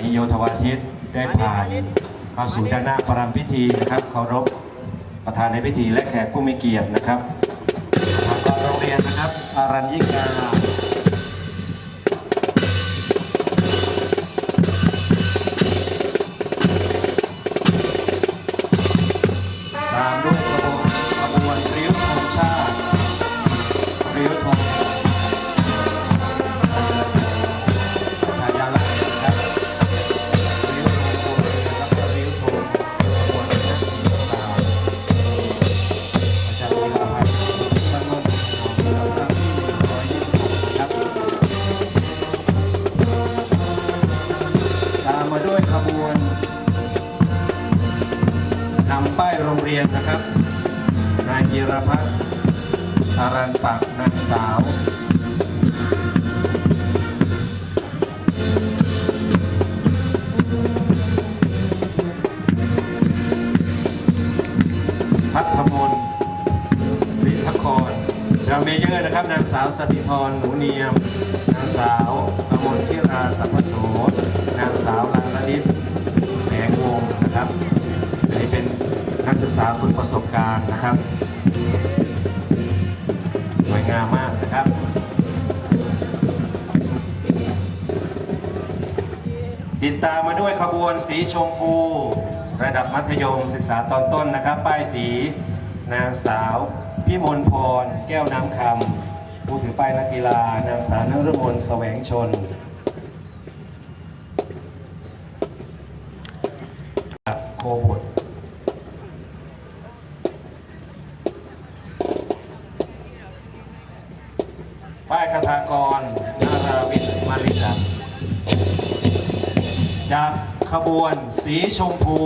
นิโยธวาทิตได้ผ่านเข้าสู่ด้านหน้าประรำพิธีนะครับเคารพประธานในพิธีและแขกผู้มีเกียรตินะครับทางกองโรงเรียนนะครับอารัญญิกา พีรพัฒน์อารันปักนางสาวพัฒมนวิทครเราเมเยอร์นะครับ นางสาวสถิธรหนูเนียม นางสาวอมนทิราสัพพโสนางสาวลาลดิษแสงวงนะครับอันนี้เป็นนักศึกษาฝึกประสบการณ์นะครับ งามมากนะครับติดตามมาด้วยขบวนสีชมพู ระดับมัธยมศึกษาตอนต้นนะครับ ป้ายสีนางสาวพิมลพร แก้วน้ำคำผู้ถือป้ายนักกีฬานางสาวนฤมลแสวงชนโคบุตรป้าย คาถากรนาราวิทย์มาริจักรจากขบวนสีชมพู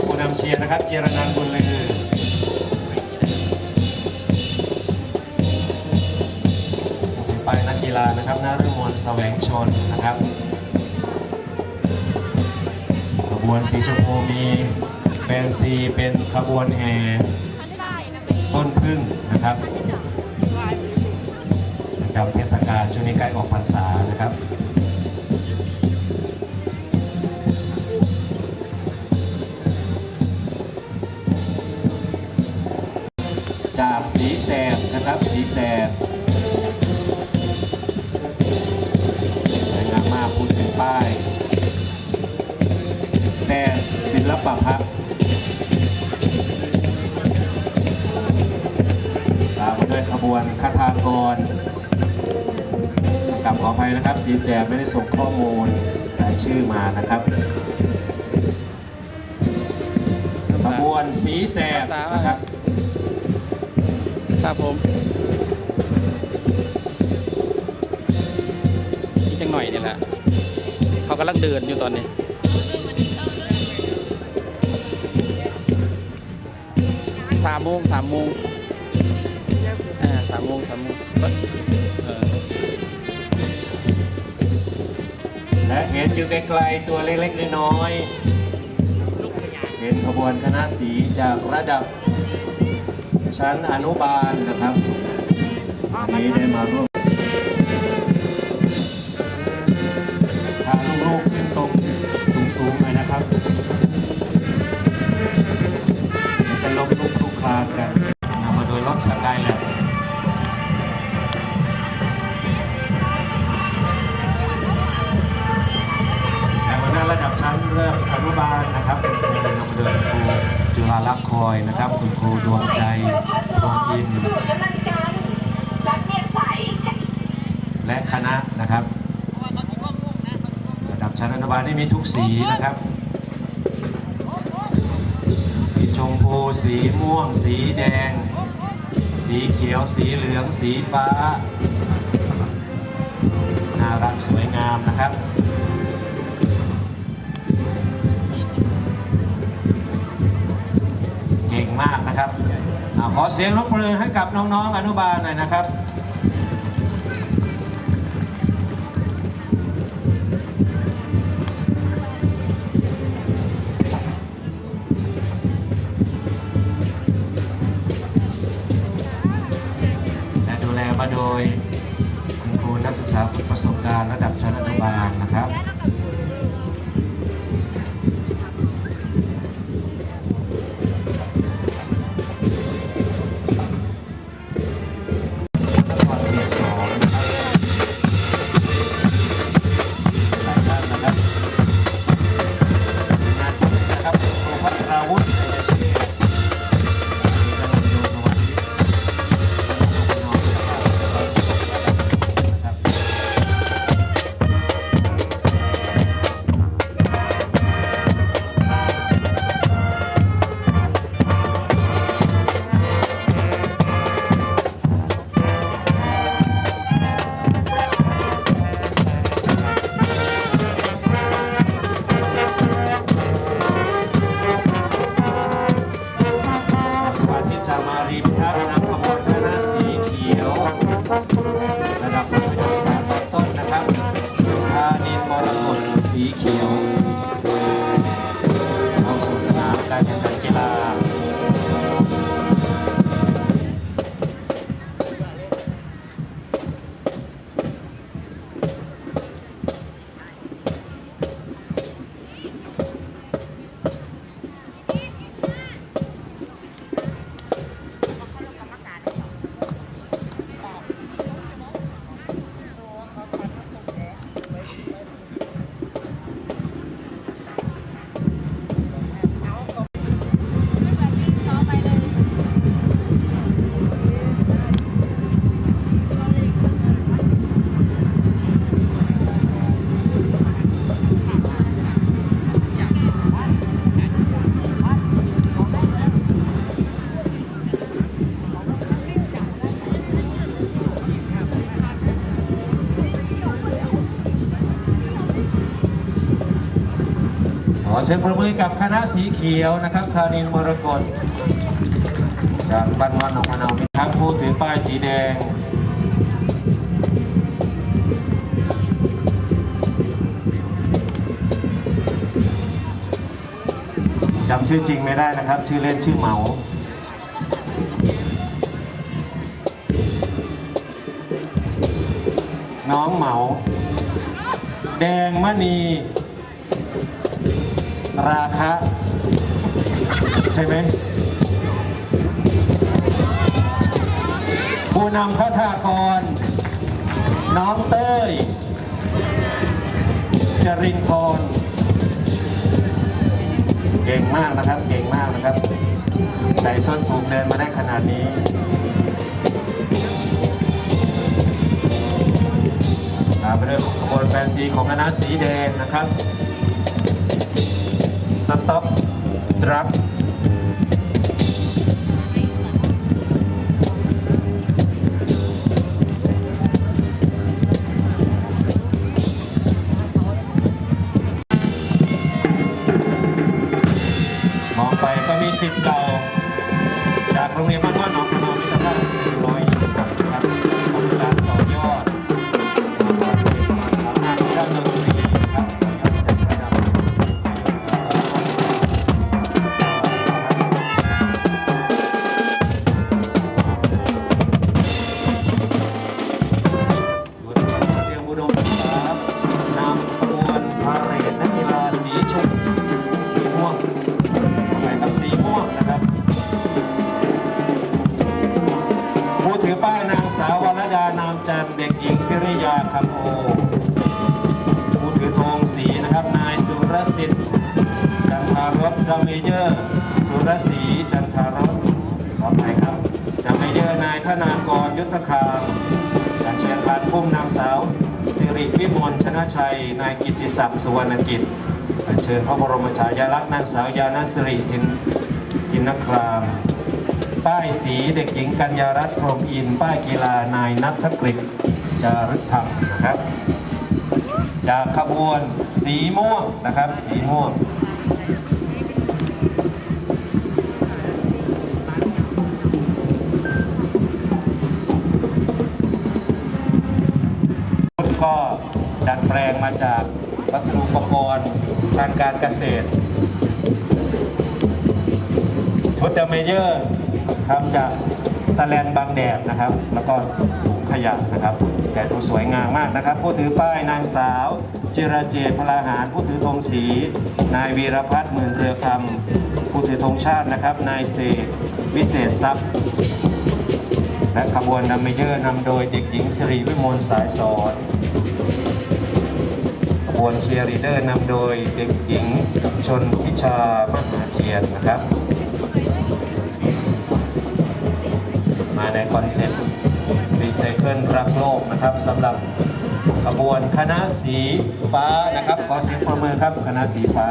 ผู้นำเชียร์นะครับ เจรนันบุญเลือผู้ถือป้ายนักกีฬานะครับนาฤมลแสวงชนนะครับขบวนสีชมพูมีแฟนซีเป็นขบวนแห่ ต้นพึ่งนะครับประจำเทศกาลช่วงนี้ใกล้ออกพรรษานะครับจากสีแสบนะครับสีแสบสวยงามมากพูดถึงป้ายแสบศิลปะพัก ด้วยขบวนคาถากรกลับขออภัยนะครับ สีแสบไม่ได้ส่งข้อมูลรายชื่อมานะครับขบวนสีแสบนะครับ ครับผมนี่จังหน่อยนี่แหละเขากำลังเดินอยู่ตอนนี้สามโมงสามโมงาสามโมงสามโมงเออและเห็นอยู่ไกลๆตัวเล็กๆน้อยๆเป็นขบวนคณะสีจากระดับชั้นอนุบาลนะครับวันนี้ได้มาร่วม นี่มีทุกสีนะครับ สีชมพู สีม่วง สีแดง สีเขียว สีเหลือง สีฟ้า น่ารักสวยงามนะครับเก่งมากนะครับอขอเสียงรบมือให้กับน้องๆอนุบาลหน่อยนะครับ อเสียงประมือกับคณะสีเขียวนะครับธานินมรกตจากบ้านวันหนองมะนาวมีทั้งผู้ถือป้ายสีแดงจำชื่อจริงไม่ได้นะครับ ชื่อเล่นชื่อเหมาน้องเหมา แดงมณี ราคะ ใช่ไหมผู้นำคทากร น้องเต้ย จรินพร เก่งมากนะครับ เก่งมากนะครับ ใส่ส้นสูงเดินมาได้ขนาดนี้ตามไปด้วยขบวนแฟนซีของคณะสีแดงนะครับ สต็อปดรับมองไปก็มีสิทธิ์เก่ เมเยอร์สุรศรีจันทารสขอไปครับดัมเมเยอร์นายธนากรยุทธครามการเชิญผ่านพุ่มนางสาว สิริวิมลชนะชัย นายกิติศักดิ์สุวรรณกิจกาเชิญพระบรมฉายาลักษณ์นางสาวยานาสิริทินทินคราม ป้ายสีเด็กหญิงกัญญารัตน์พรหมอิน ป้ายกีฬานายนัทกฤษจารึกธรรมนะครับ จากขบวนสีม่วงนะครับ สีม่วง ก็ดัดแปลงมาจากวัสดุอุปกรณ์ทางการเกษตรชุดเดเมเยอร์ทำจากสแลนบางแดดนะครับ แล้วก็ถุงขยะนะครับ แต่ดูสวยงามมากนะครับ ผู้ถือป้ายนางสาวจิราเจตพลาหาร ผู้ถือธงสี นายวีรพัฒน์หมื่นเรือคำผู้ถือธงชาตินะครับ นายเสกวิเศษทรัพย์ และขบวนนำเมเยอร์นำโดยเด็กหญิงสิริวิมลสายสอน วนเชียร์ลีเดอร์นำโดยเด็กหญิงชนทิชามหาเทียนนะครับ มาในคอนเซ็ปต์รีไซเคิลรักโลกนะครับสำหรับขบวนคณะสีฟ้านะครับขอเสียงประมือครับคณะสีฟ้า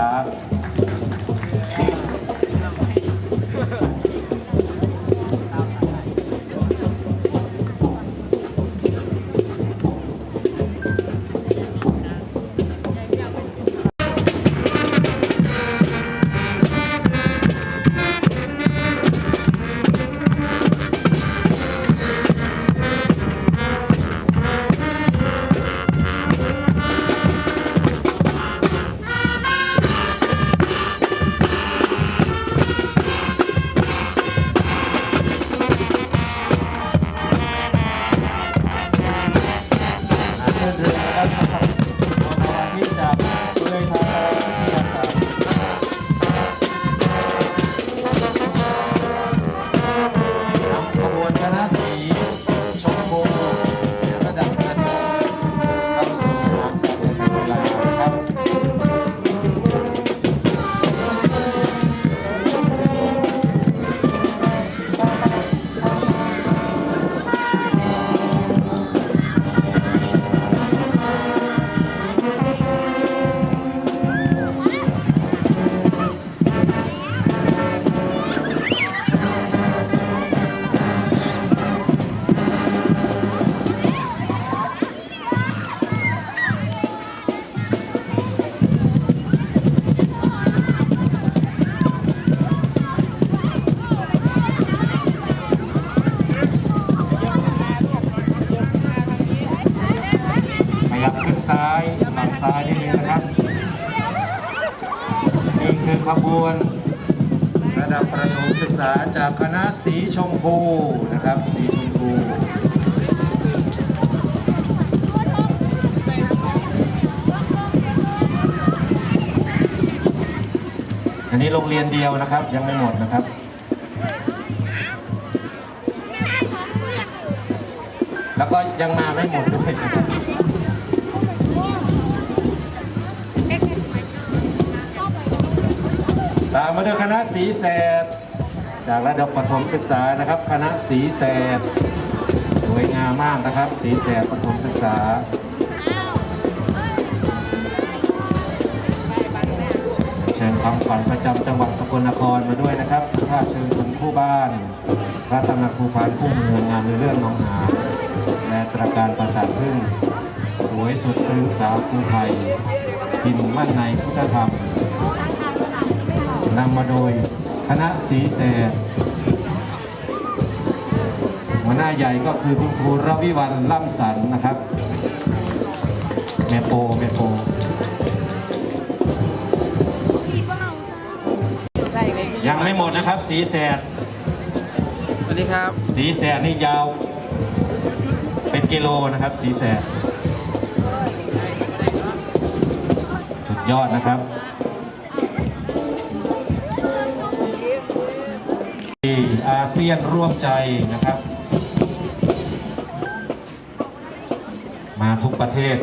ดับประถมศึกษาจากคณะสีชมพูนะครับ สีชมพูอันนี้โรงเรียนเดียวนะครับ ยังไม่หมดนะครับแล้วก็ยังมาไม่หมดด้วย ตามมาด้วยคณะสีแสดจากระดับประถมศึกษานะครับ คณะสีแสดสวยงามมากนะครับ สีแสดประถมศึกษาเชิญคำขวัญประจำจังหวัดสกลนครมาด้วยนะครับท่าเชิญคุณคู่บ้าน พระตำหนักภูพานคู่เมืองงามในเรื่องหนองหา และตระการปราสาทพึ่ง สวยสดซึ้งสาวภูไทยพิมพ์มั่นในพุทธธรรม นำมาโดยคณะสีแสดหัวหน้าใหญ่ก็คือคุณครูรวิวันล่ำสันนะครับแมโปแมโปยังไม่หมดนะครับ สีแสดสวัสดีครับ สีแสดนี่ยาว เป็นกิโลนะครับ สีแสดสุดยอดนะครับ ซียนร่วมใจนะครับ มาทุกประเทศ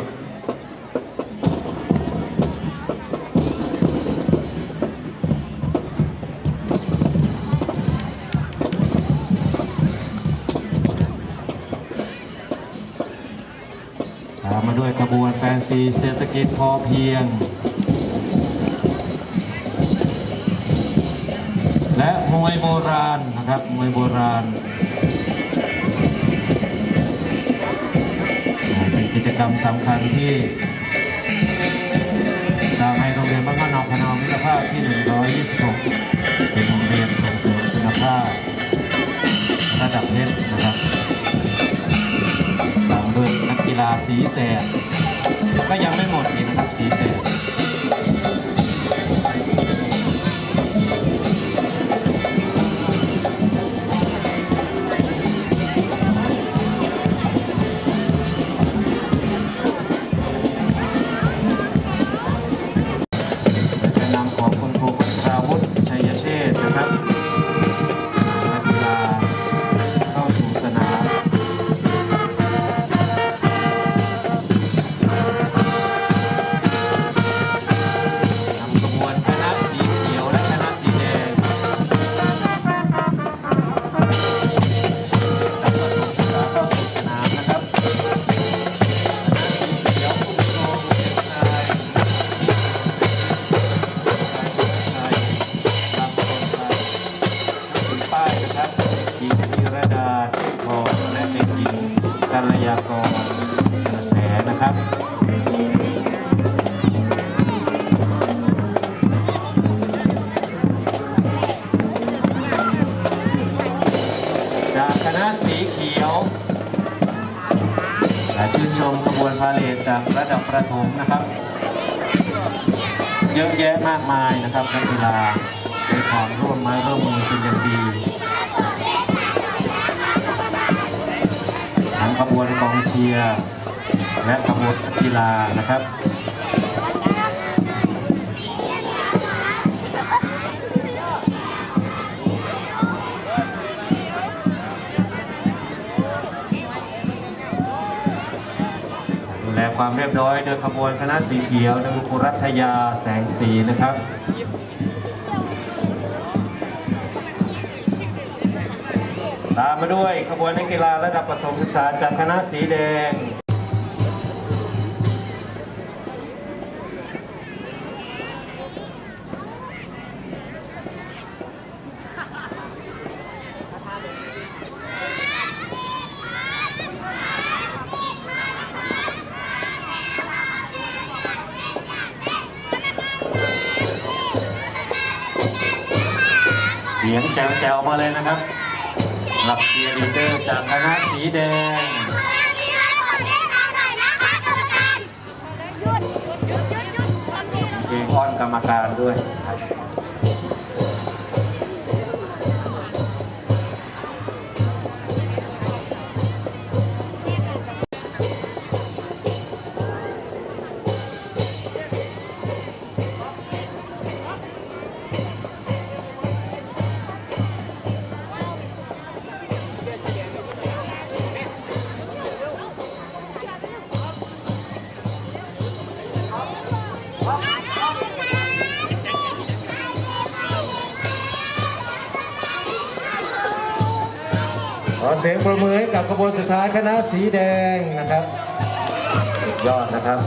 ตามมาด้วยขบวนแฟนซีเศรษฐกิจพอเพียง วยโบราณนะครับมวยโบราณเป็นกิจกรรมสำคัญที่ทางให้โรงเรียนบ้านมะนาวพนอมิตรภาพที่ 126 เป็นโรงเรียนส่งเสริมคุณภาพระดับเพชรนะครับตามด้วยนักกีฬาสีแสดก็ยังไม่หมดอีกนะครับ คณะสีเขียวชื่นชมขบวนพาเลทจากระดับประถมนะครับ เยอะแยะมากมายนะครับนักกีฬาในความร่วมไม้ร่วมมือเป็นอย่างดีทั้งขบวนกองเชียร์และขบวนกีฬานะครับ แลความเรียบร้อยโดยขบวนคณะสีเขียวโดยคุณครูรัตยาแสงสีนะครับตามมาด้วยขบวนนักกีฬาระดับประถมศึกษาจากคณะสีแดง สียงแจ๋วๆมาเลยนะครับหลับเชียร์ลีเดอร์จากคณะสีแดงเพลงอ้อนกรรมการด้วยครับ เสียงประมือให้กับขบวนสุดท้ายคณะสีแดงนะครับสุดยอดนะครับ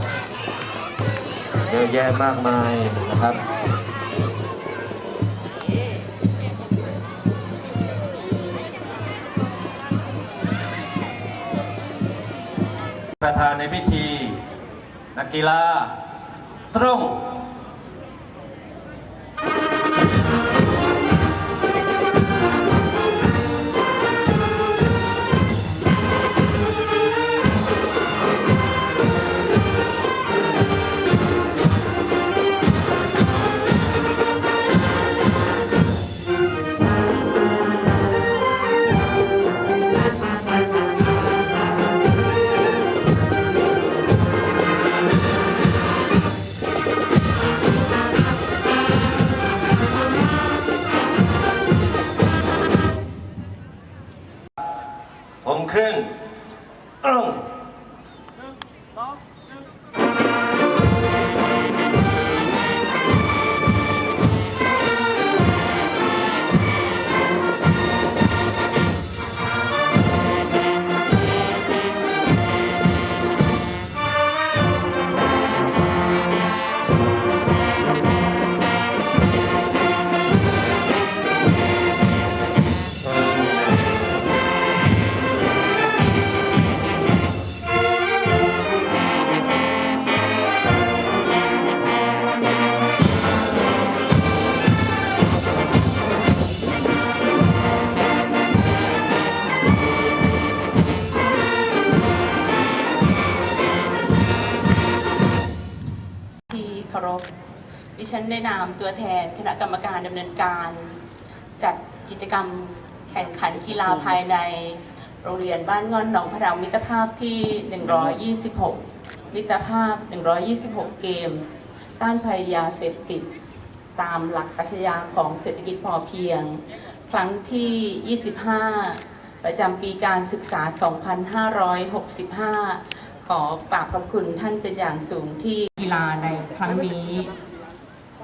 เยอะแยะมากมายนะครับประธานในพิธี นักกีฬาตรง ตัวแทน คณะกรรมการดำเนินการจัดกิจกรรมแข่งขันกีฬาภายในโรงเรียนบ้านงอนหนองพะดามิตรภาพที่ 126 มิตรภาพ 126 เกม ต้านภัยยาเสพติด ตามหลักปรัชญาของเศรษฐกิจพอเพียง ครั้งที่ 25 ประจำปีการศึกษา 2565 ขอกราบขอบคุณท่านเป็นอย่างสูงที่กีฬาในครั้งนี้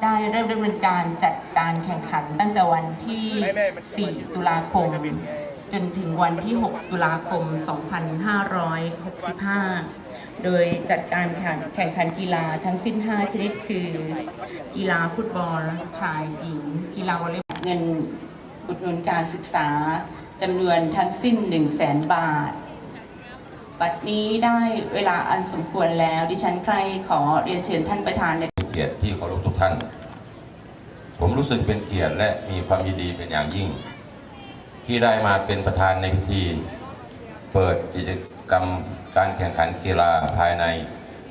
ได้เริ่มดำเนินการจัดการแข่งขันตั้งแต่วันที่ 4 ตุลาคม จนถึงวันที่ 6 ตุลาคม 2565 โดยจัดการแข่งขันกีฬาทั้งสิ้น 5 ชนิดคือ กีฬาฟุตบอล ชายหญิง กีฬาวอลเลย์บอลเงินอุดหนุนการศึกษาจำนวนทั้งสิ้น 1 0 0 0 0แสนบาทบัดนี้ได้เวลาอันสมควรแล้ว ดิฉันใครขอเรียนเชิญท่านประธานใน กียรติที่เคารพทุกท่าน ผมรู้สึกเป็นเกียรติและมีความยินดีเป็นอย่างยิ่ง ที่ได้มาเป็นประธานในพิธี เปิดกิจกรรมการแข่งขันกีฬาภายใน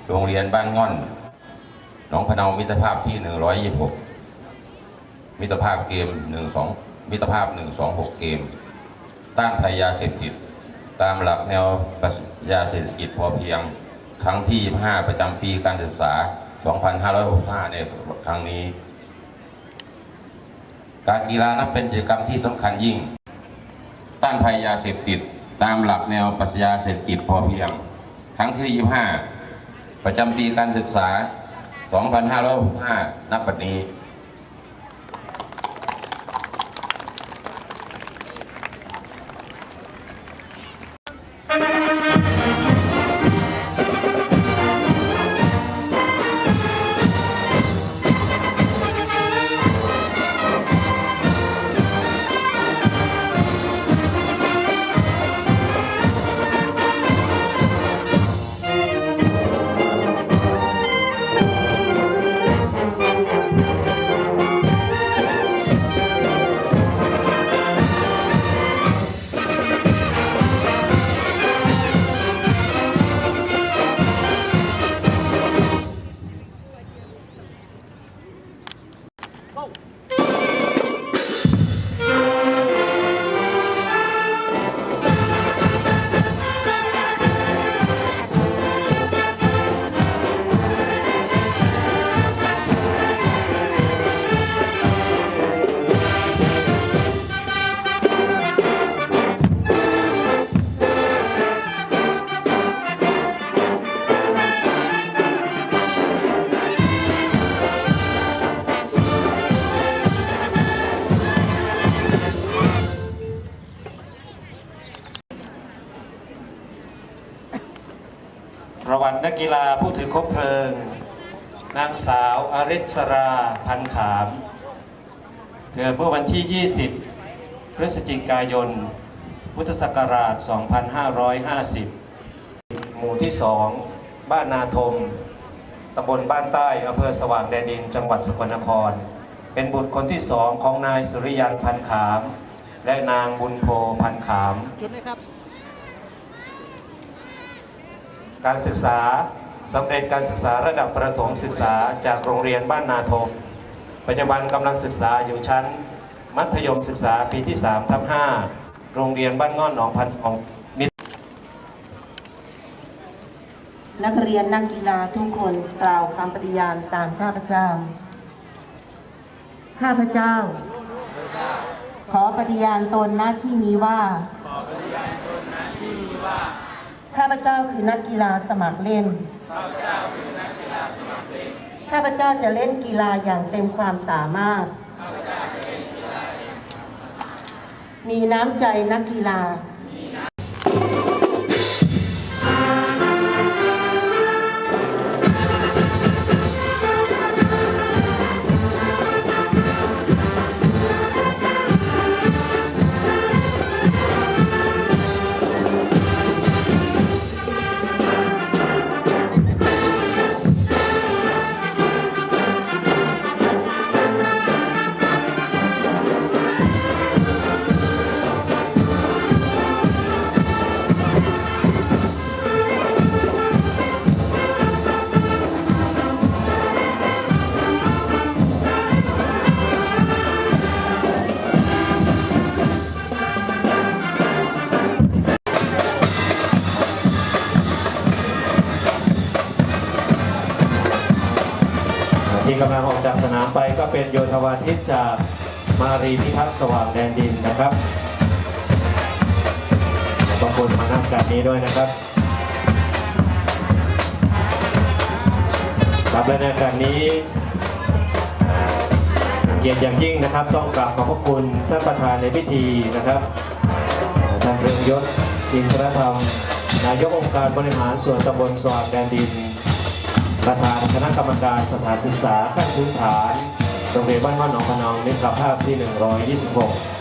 โรงเรียนบ้านง่อน หนองพะเนามิตรภาพที่ 126 มิตรภาพเกม 12 มิตรภาพ 126 เกม ต้านภัยยาเสพติด ตามหลักแนวปรัชญาเศรษฐกิจพอเพียง ครั้งที่ 25 ประจำปีการศึกษา 2565 ในครั้งนี้ การกีฬานับเป็นกิจกรรมที่สำคัญยิ่ง ต้านภัยยาเสพติดตามหลักแนวปรัชญาเศรษฐกิจพอเพียง ครั้งที่ 25 ประจำปีการศึกษา 2565 นับปัจจุบัน กีฬาผู้ถือคบเพลิง นางสาวอริศราพันขาม เกิดเมื่อวันที่ 20 พฤศจิกายน พุทธศักราช 2550 หมู่ที่ 2 บ้านนาทมตำบลบ้านใต้อำเภอสว่างแดนดิน จังหวัดสกลนคร เป็นบุตรคนที่สองของนายสุริยันพันขาม และนางบุญโพพันขาม การศึกษาสำเร็จการศึกษาระดับประถมศึกษาจากโรงเรียนบ้านนาทมปัจจุบันกำลังศึกษาอยู่ชั้น มัธยมศึกษาปีที่3ทับ5โรงเรียนบ้านง่อนหนองพันของมิตรนักเรียนนักกีฬาทุกคนกล่าวคำปฏิญาณตามข้าพเจ้า ข้าพเจ้า ขอปฏิญาณตนหน้าที่นี้ว่า ข้าพเจ้าคือนักกีฬาสมัครเล่น ข้าพเจ้าจะเล่นกีฬาอย่างเต็มความสามารถ มีน้ำใจนักกีฬา รีพิทักษ์สว่างแดนดินนะครับขอบคุณมานักการนี้ด้วยนะครับครับและในการนี้เกียรติอย่างยิ่งนะครับ ต้องกราบขอบพระคุณท่านประธานในพิธีนะครับท่านเรืองยศอินทรธรรม นายกองค์การบริหารส่วนตำบลสว่างแดนดิน ประธานคณะกรรมการสถานศึกษาขั้นพื้นฐาน โรงเรียนบ้านว่านหนองพะนองมิตรภาพที่ 126